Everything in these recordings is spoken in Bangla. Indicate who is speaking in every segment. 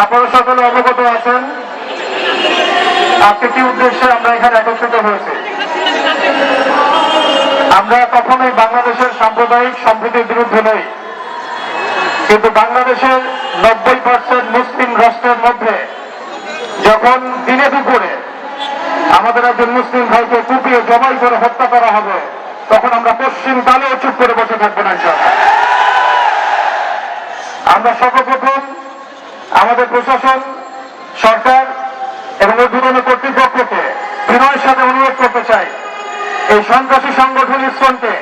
Speaker 1: আপনারা সকলে অবগত আছেন। আজকে কি উদ্দেশ্যে আমরা এখানে একত্রিত হয়েছি? আমরা কখনোই বাংলাদেশের সাম্প্রদায়িক সম্প্রীতির বিরুদ্ধে নই। কিন্তু বাংলাদেশের নব্বই পার্সেন্ট মুসলিম রাষ্ট্রের মধ্যে যখন দিনে দুপুরে আমাদের একজন মুসলিম ভাইকে কুপিয়ে জবাই করে হত্যা করা হবে, তখন আমরা পশ্চিম কালেও চুপ করে বসে থাকব না। আমরা সর্বপ্রথম আমাদের প্রশাসন, সরকার এবং ঊর্ধ্বতন কর্তৃপক্ষকে বিনয়ের সাথে অনুরোধ করতে চাই। এই সন্ত্রাসী সংগঠন ইসকনকে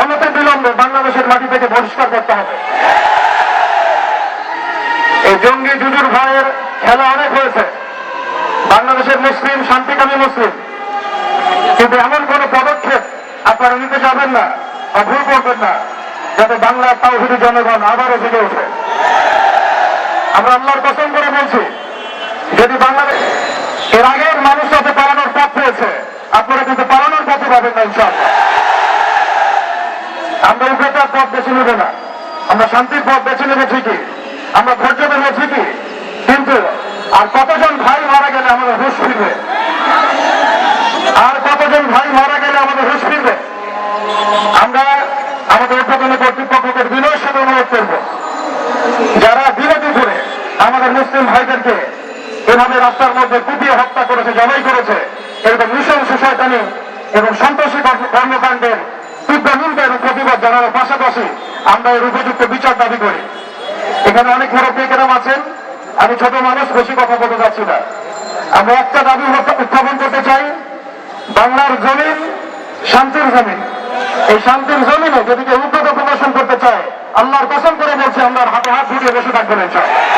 Speaker 1: অনতি বিলম্বে বাংলাদেশের মাটি থেকে বহিষ্কার করতে হবে। এই জঙ্গি জুজুর ভাইয়ের খেলা অনেক হয়েছে। বাংলাদেশের মুসলিম, শান্তিকামী মুসলিম। কিন্তু এমন কোন পদক্ষেপ আপনারা নিতে যাবেন না বা ভুল করবেন না, যাতে বাংলার তাওহিদি জনগণ আবারও জেগে ওঠে। আমরা আল্লাহর কসম করে বলছি, যদি বাংলাদেশ এর আগের মানুষ যাতে পালানোর পথ পেয়েছে, আপনারা কিন্তু পালানোর পথে পাবেন না, ইনশাআল্লাহ। আমরা উগ্রতার পথ বেছে নেব না। আমরা শান্তির পথ বেছে নেব ঠিকই। আমরা ধৈর্য দেব ঠিকই। কিন্তু আর কতজন ভাই মারা গেলে আমাদের হুশ ফিরবে? আর কতজন ভাই মারা গেলে আমাদের হুশ ফিরবে? আমরা আমাদের উদ্বোধন কর্তৃপক্ষকে বিনয়ের সাথে অনুরোধ করব যারা বিরতি করে আমাদের মুসলিম ভাইদেরকে এভাবে রাস্তার মধ্যে কুপিয়ে হত্যা করেছে, জবাই করেছে। এরকম নৃশংস শয়তানি এবং সন্ত্রাসী কর্মকাণ্ডের তীব্র নিন্দা প্রতিবাদ জানানোর পাশাপাশি আমরা এর উপযুক্ত বিচার দাবি করি। এখানে অনেক মুরব্বী কেরাম আছেন। আমি ছোট মানুষ, বেশি কথা বলতে যাচ্ছি না। আমরা একটা দাবি উত্থাপন করতে চাই। বাংলার জমিন শান্তির জমিন। এই শান্তির জমিনে যদি কেউ উদ্যোগ প্রদর্শন করতে চায়, আল্লাহর কসম করে বলছে, আমরা হাতে হাত ঢুকিয়ে বসে থাকবেন ইনশাআল্লাহ।